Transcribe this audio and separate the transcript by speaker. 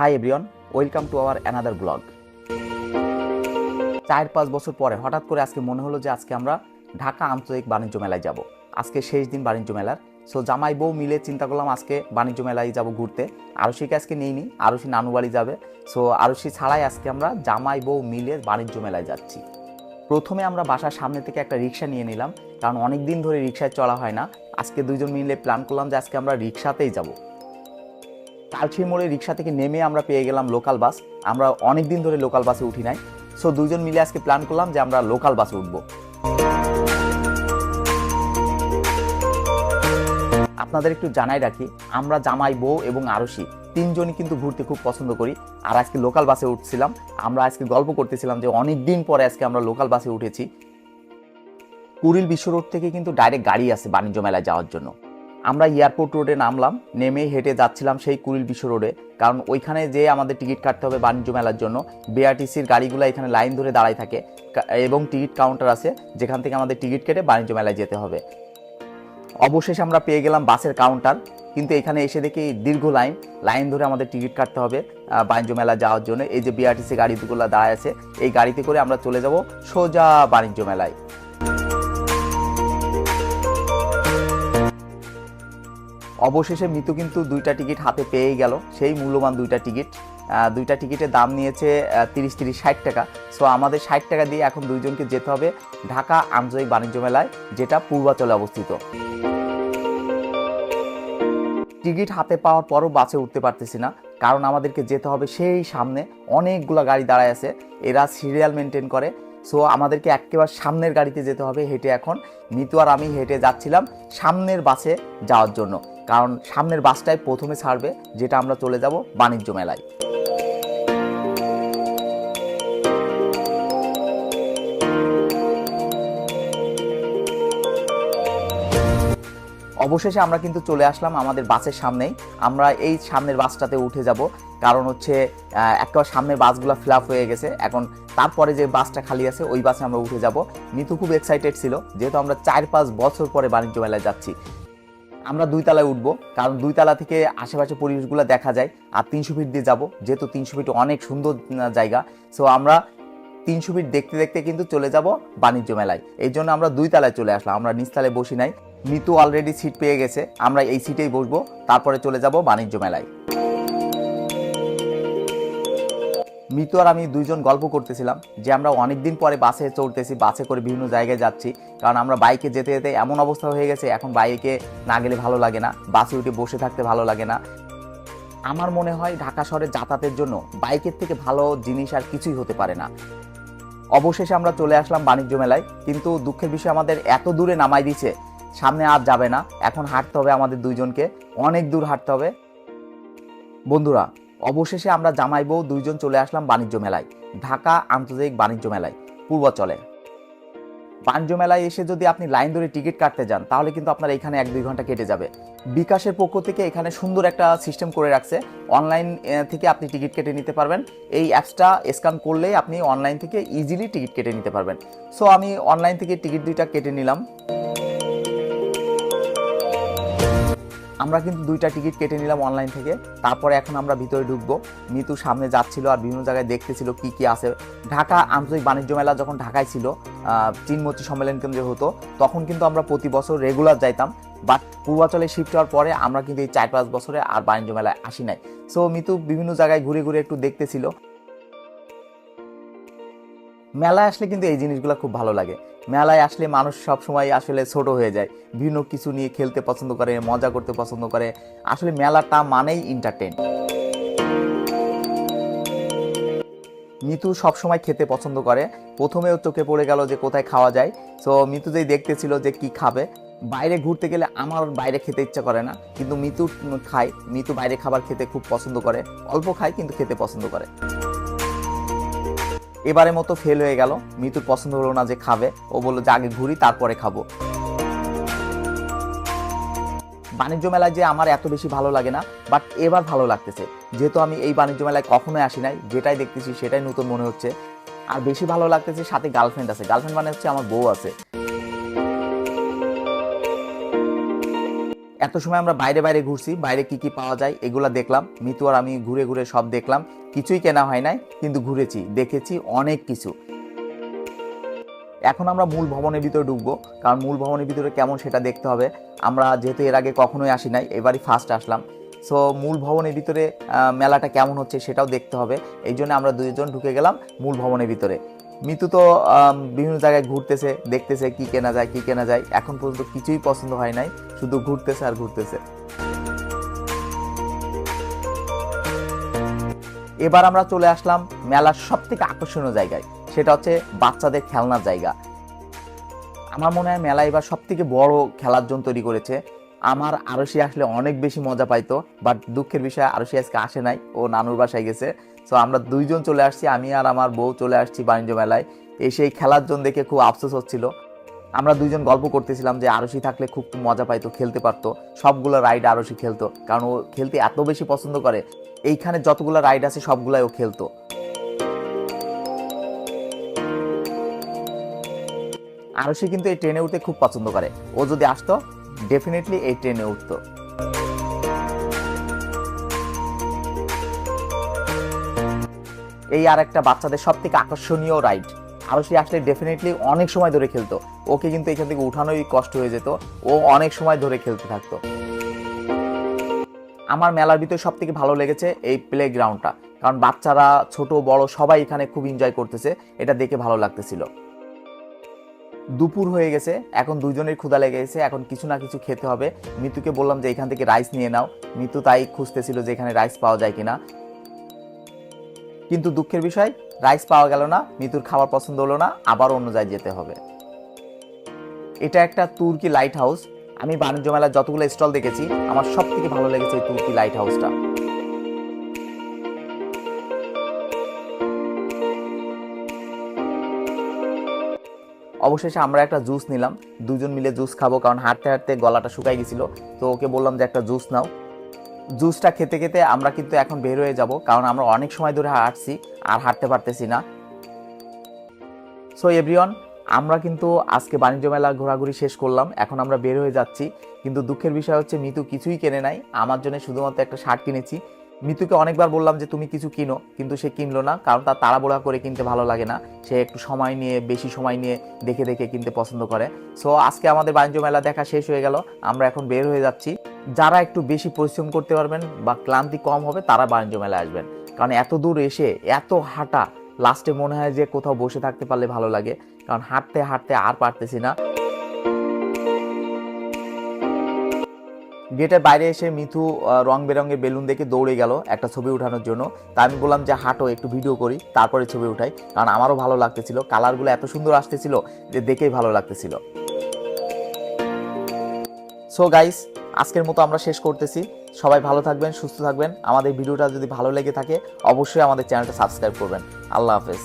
Speaker 1: Hi everyone welcome to our another blog চার পাঁচ বছর পরে হঠাৎ করে আজকে মনে হলো যে আজকে আমরা ঢাকা আন্তর্জাতিক বাণিজ্য মেলায় যাব। আজকে শেষ দিন বাণিজ্য মেলার। সো জামাই বউ মিলে চিন্তা করলাম আজকে বাণিজ্য মেলায় যাব ঘুরতে। আরশিকে আজকে নিইনি, আরশি নানু বাড়ি যাবে। সো আরশি ছাড়াই আজকে আমরা জামাই বউ মিলে বাণিজ্য মেলায় যাচ্ছি। প্রথমে আমরা বাসার সামনে থেকে একটা রিক্সা নিয়ে নিলাম, কারণ অনেক দিন ধরে রিক্সায় চলা হয় না। আজকে দুইজন মিলে প্ল্যান করলাম যে আজকে আমরা রিক্সাতেই যাব। কালচি মোড়ে রিক্সা থেকে নেমে আমরা পেয়ে গেলাম লোকাল বাস আমরা অনেক দিন ধরে লোকাল বাসে উঠি নাই। সো দুজন মিলে আজকে প্ল্যান করলাম যে আমরা লোকাল বাসে উঠবো। আপনাদের একটু জানাই রাখি, আমরা জামাই, বউ এবং আরশি তিনজনই কিন্তু ঘুরতে খুব পছন্দ করি। আর আজকে লোকাল বাসে উঠছিলাম। আমরা আজকে গল্প করতেছিলাম যে অনেক দিন পরে আজকে আমরা লোকাল বাসে উঠেছি। কুড়িল বিশ্ব রোড থেকে কিন্তু ডাইরেক্ট গাড়ি আছে বাণিজ্য মেলায় যাওয়ার জন্য। আমরা এয়ারপোর্ট রোডে নামলাম, নেমে হেঁটে যাচ্ছিলাম সেই কুড়িল বিশ্ব রোডে। কারণ ওইখানে যে আমাদের টিকিট কাটতে হবে বাণিজ্য মেলার জন্য বিআরটিসির গাড়িগুলো এখানে লাইন ধরে দাঁড়ায় থাকে এবং টিকিট কাউন্টার আছে, যেখান থেকে আমাদের টিকিট কেটে বাণিজ্য মেলায় যেতে হবে। অবশেষে আমরা পেয়ে গেলাম বাসের কাউন্টার, কিন্তু এখানে এসে দেখি দীর্ঘ লাইন লাইন ধরে আমাদের টিকিট কাটতে হবে বাণিজ্য মেলা যাওয়ার জন্য। এই যে বিআরটিসি গাড়িগুলো দাঁড়ায় আছে, এই গাড়িতে করে আমরা চলে যাব সোজা বাণিজ্য মেলায়। অবশেষে মিতু কিন্তু দুইটা টিকিট হাতে পেয়েই গেল। সেই মূল্যবান দুইটা টিকিট। দুইটা টিকিটের দাম নিয়েছে তিরিশ তিরিশ ষাট টাকা। সো আমাদের ষাট টাকা দিয়ে এখন দুইজনকে যেতে হবে ঢাকা আন্তর্জাতিক বাণিজ্য মেলায়, যেটা পূর্বাচলে অবস্থিত। টিকিট হাতে পাওয়ার পরও বাসে উঠতে পারতেছি না। কারণ আমাদেরকে যেতে হবে সেই সামনে। অনেকগুলো গাড়ি দাঁড়ায় আছে। এরা সিরিয়াল মেনটেন করে। সো আমাদেরকে একেবারে সামনের গাড়িতে যেতে হবে হেঁটে এখন। মিতু আর আমি হেঁটে যাচ্ছিলাম সামনের বাসে যাওয়ার জন্য। কারণ সামনের বাসটাই প্রথমে ছাড়বে, যেটা আমরা চলে যাব বাণিজ্য মেলায়। অবশেষে আমরা কিন্তু চলে আসলাম আমাদের বাসের সামনেই। আমরা এই সামনের বাসটাতে উঠে যাব। কারণ হচ্ছে একেবারে সামনের বাসগুলো ফিল আপ হয়ে গেছে। এখন তারপরে যে বাসটা খালি আছে, ওই বাসে আমরা উঠে যাব। নিতু খুব এক্সাইটেড ছিল। যেহেতু আমরা চার পাঁচ বছর পরে বাণিজ্য মেলায় যাচ্ছি। আমরা দুই তলায় উঠবো। কারণ দুই তলা থেকে আশেপাশে পরিবেশগুলো দেখা যায়। আর তিনশো ফিট দিয়ে যাব। যেহেতু তিনশো ফিট অনেক সুন্দর জায়গা। সো আমরা তিনশো ফিট দেখতে দেখতে কিন্তু চলে যাব বাণিজ্য মেলায়। এই জন্য আমরা দুই তলায় চলে আসলাম। আমরা নিচতলায় বসি নাই। মিতু অলরেডি সিট পেয়ে গেছে। আমরা এই সিটেই বসবো। তারপরে চলে যাব বাণিজ্য মেলায়। মিতু আর আমি দুইজন গল্প করতেছিলাম যে আমরা অনেকদিন পরে বাসে চড়তেছি বাসে করে বিভিন্ন জায়গায় যাচ্ছি। কারণ আমরা বাইকে যেতে যেতে এমন অবস্থা হয়ে গেছে, এখন বাইকে না গেলে ভালো লাগে না, বাসে উঠে বসে থাকতে ভালো লাগে না। আমার মনে হয় ঢাকা শহরে যাতায়াতের জন্য বাইকের থেকে ভালো জিনিস আর কিছুই হতে পারে না। অবশেষে আমরা চলে আসলাম বাণিজ্য মেলায়, কিন্তু দুঃখের বিষয় আমাদের এত দূরে নামাই দিছে সামনে আর যাবে না। এখন হাঁটতে হবে আমাদের দুইজনকে। অনেক দূর হাঁটতে হবে। বন্ধুরা, অবশেষে আমরা জামাই বউ দুইজন চলে আসলাম বাণিজ্য মেলায়। ঢাকা আন্তর্জাতিক বাণিজ্য মেলায়, পূর্বাচলে। বাণিজ্য মেলায় এসে যদি আপনি লাইন ধরে টিকিট কাটতে যান, তাহলে কিন্তু আপনার এখানে এক দুই ঘণ্টা কেটে যাবে। বিকাশের পক্ষ থেকে এখানে সুন্দর একটা সিস্টেম করে রাখছে। অনলাইন থেকে আপনি টিকিট কেটে নিতে পারবেন। এই অ্যাপসটা স্ক্যান করলেই আপনি অনলাইন থেকে ইজিলি টিকিট কেটে নিতে পারবেন। সো আমি অনলাইন থেকে টিকিট দুইটা কেটে নিলাম। আমরা কিন্তু দুইটা টিকিট কেটে নিলাম অনলাইন থেকে। তারপরে এখন আমরা ভিতরে ঢুকবো। মিতু সামনে যাচ্ছিল আর বিভিন্ন জায়গায় দেখতেছিল কি কি আছে। ঢাকা আন্তর্জাতিক বাণিজ্য মেলা যখন ঢাকায় ছিল আহ, চিনমতি সম্মেলন কেন্দ্রে হতো তখন কিন্তু আমরা প্রতি বছর রেগুলার যাইতাম। বাট পূর্বাচলে শিফট হওয়ার পরে আমরা কিন্তু এই চার পাঁচ বছরে আর বাণিজ্য মেলায় আসি নাই। সো মিতু বিভিন্ন জায়গায় ঘুরে ঘুরে একটু দেখতেছিল। মেলায় আসলে কিন্তু এই জিনিসগুলো খুব ভালো লাগে। মেলায় আসলে মানুষ সব সময় আসলে ছোট হয়ে যায় বিভিন্ন কিছু নিয়ে খেলতে পছন্দ করে, মজা করতে পছন্দ করে। আসলে মেলাটা মানেই এন্টারটেন মিতু সবসময় খেতে পছন্দ করে। প্রথমেও চোখে পড়ে গেল যে কোথায় খাওয়া যায়। সো মিতু যেই দেখতেছিল যে কি খাবে, বাইরে ঘুরতে গেলে আমার বাইরে খেতে ইচ্ছা করে না। কিন্তু মিতু খায়, মিতু বাইরে খাবার খেতে খুব পছন্দ করে, অল্প খায় কিন্তু খেতে পছন্দ করে। এবারে মতো ফেল হয়ে গেল। মিতুর পছন্দ হলো না যে খাবে। ও বলল, যে আগে ঘুরি, তারপরে খাব। বাণিজ্য মেলায় যে আমার এত বেশি ভালো লাগে না বাট এবার ভালো লাগতেছে। যেহেতু আমি এই বাণিজ্য মেলায় কখনোই আসি নাই, যেটাই দেখতেছি সেটাই নতুন মনে হচ্ছে। আর বেশি ভালো লাগতেছে সাথে গার্লফ্রেন্ড আছে। গার্লফ্রেন্ড মানে হচ্ছে আমার বউ আছে। এত সময় আমরা বাইরে বাইরে ঘুরছি, বাইরে কি কি পাওয়া যায় এগুলা দেখলাম। মিতু আর আমি ঘুরে ঘুরে সব দেখলাম। কিছুই কেনা হয় নাই, কিন্তু ঘুরেছি, দেখেছি অনেক কিছু। এখন আমরা মূল ভবনের ভিতরে ঢুকবো, কারণ মূল ভবনের ভিতরে কেমন সেটা দেখতে হবে। আমরা যেহেতু এর আগে কখনোই আসি নাই, এবারই ফার্স্ট আসলাম। সো মূল ভবনের ভিতরে মেলাটা কেমন হচ্ছে সেটাও দেখতে হবে। এই জন্য আমরা দুইজন ঢুকে গেলাম মূল ভবনের ভিতরে। মিতু তো বিভিন্ন জায়গায় ঘুরতেছে, দেখতেছে কি কেনা যায়, কি কেনা যায়। এখন পর্যন্ত কিছুই পছন্দ হয় নাই, শুধু ঘুরতেছে আর ঘুরতেছে। এবার আমরা চলে আসলাম মেলার সব থেকে আকর্ষণীয় জায়গায়। সেটা হচ্ছে বাচ্চাদের খেলনার জায়গা। আমার মনে হয় মেলা এবার সব থেকে বড় খেলার জন্য তৈরি করেছে। আমার আরশি আসলে অনেক বেশি মজা পাইতো বাট দুঃখের বিষয় আরশি আজকে আসে নাই, ও নানুর বাসায় গেছে। সো আমরা দুইজন চলে আসছি, আমি আর আমার বউ চলে আসছি বাণিজ্য মেলায়। এসে এই খেলার জন্য দেখে খুব আফসোস হচ্ছিল। আমরা দুইজন গল্প করতেছিলাম যে আরশি থাকলে খুব মজা পাইতো, খেলতে পারতো। সবগুলো রাইড আরশি খেলতো, কারণ ও খেলতে এত বেশি পছন্দ করে। এইখানে যতগুলো রাইড আছে, সবগুলাই ও খেলতো। আরশি কিন্তু এই ট্রেনে উঠতে খুব পছন্দ করে। ও যদি আসতো ডেফিনেটলি এই ট্রেনে উঠতো। এই আর একটা বাচ্চাদের সব থেকে আকর্ষণীয় রাইড আরশি আসলে ডেফিনেটলি অনেক সময় ধরে খেলতো। ওকে কিন্তু এখান থেকে উঠানোই কষ্ট হয়ে যেত। ও অনেক সময় ধরে খেলতে থাকতো। আমার মেলার ভিতরে সব থেকে ভালো লেগেছে এই প্লে গ্রাউন্ডটা কারণ বাচ্চারা, ছোট, বড় সবাই এখানে খুব এনজয় করতেছে। এটা দেখে ভালো লাগতেছিল। দুপুর হয়ে গেছে, এখন দুজনের ক্ষুধা লেগে গেছে, এখন কিছু না কিছু খেতে হবে। মিতুকে বললাম যে, এখান থেকে রাইস নিয়ে নাও। মিতু তাই খুঁজতেছিল যে, এখানে রাইস পাওয়া যায় কিনা। কিন্তু দুঃখের বিষয় রাইস পাওয়া গেল না, মিতুর খাবার পছন্দ হলো না, আবার অন্য জায়গায় যেতে হবে। এটা একটা তুর্কি লাইট হাউস আমি বাণিজ্য মেলার যতগুলো স্টল দেখেছি, আমার সব থেকে ভালো লেগেছে এই তুর্কি লাইট হাউসটা অবশেষে আমরা একটা জুস নিলাম। দুজন মিলে জুস খাব, কারণ হাঁটতে হাঁটতে গলাটা শুকাই গেছিল। তো ওকে বললাম যে, একটা জুস নাও। জুসটা খেতে খেতে আমরা কিন্তু এখন বের হয়ে যাব, কারণ আমরা অনেক সময় ধরে হাঁটছি, আর হাঁটতে পারতেছি না। সো এভরিওয়ান আমরা কিন্তু আজকে বাণিজ্য মেলা ঘোরাঘুরি শেষ করলাম, এখন আমরা বের হয়ে যাচ্ছি। কিন্তু দুঃখের বিষয় হচ্ছে, মিতু কিছুই কেনে নাই। আমার জন্য শুধুমাত্র একটা শার্ট কিনেছি। মিতুকে অনেকবার বললাম যে তুমি কিছু কিনো, কিন্তু সে কিনলো না, কারণ তার তাড়াবোড়া করে কিনতে ভালো লাগে না। সে একটু সময় নিয়ে, বেশি সময় নিয়ে দেখে দেখে কিনতে পছন্দ করে। সো আজকে আমাদের বাণিজ্য মেলা দেখা শেষ হয়ে গেল, আমরা এখন বের হয়ে যাচ্ছি। যারা একটু বেশি পরিশ্রম করতে পারবেন বা ক্লান্তি কম হবে, তারা বাণিজ্য মেলায় আসবেন। কারণ এত দূর এসে, এত হাঁটা, লাস্টে মনে হয় যে কোথাও বসে থাকতে পারলে ভালো লাগে। কারণ হাঁটতে হাঁটতে আর পারতেছি না। গেটের বাইরে এসে মিথু রং বেরঙের বেলুন দেখে দৌড়ে গেল একটা ছবি ওঠানোর জন্য। তা আমি বললাম যে, হাঁটো, একটু ভিডিও করি, তারপরে ছবি উঠাই। কারণ আমারও ভালো লাগতেছিল, কালারগুলো এত সুন্দর আসতেছিল যে, দেখেই ভালো লাগতেছিল। সো গাইস আজকের মতো আমরা শেষ করতেছি। সবাই ভালো থাকবেন, সুস্থ থাকবেন। আমাদের ভিডিওটা যদি ভালো লেগে থাকে, অবশ্যই আমাদের চ্যানেলটা সাবস্ক্রাইব করবেন। আল্লাহ হাফেজ।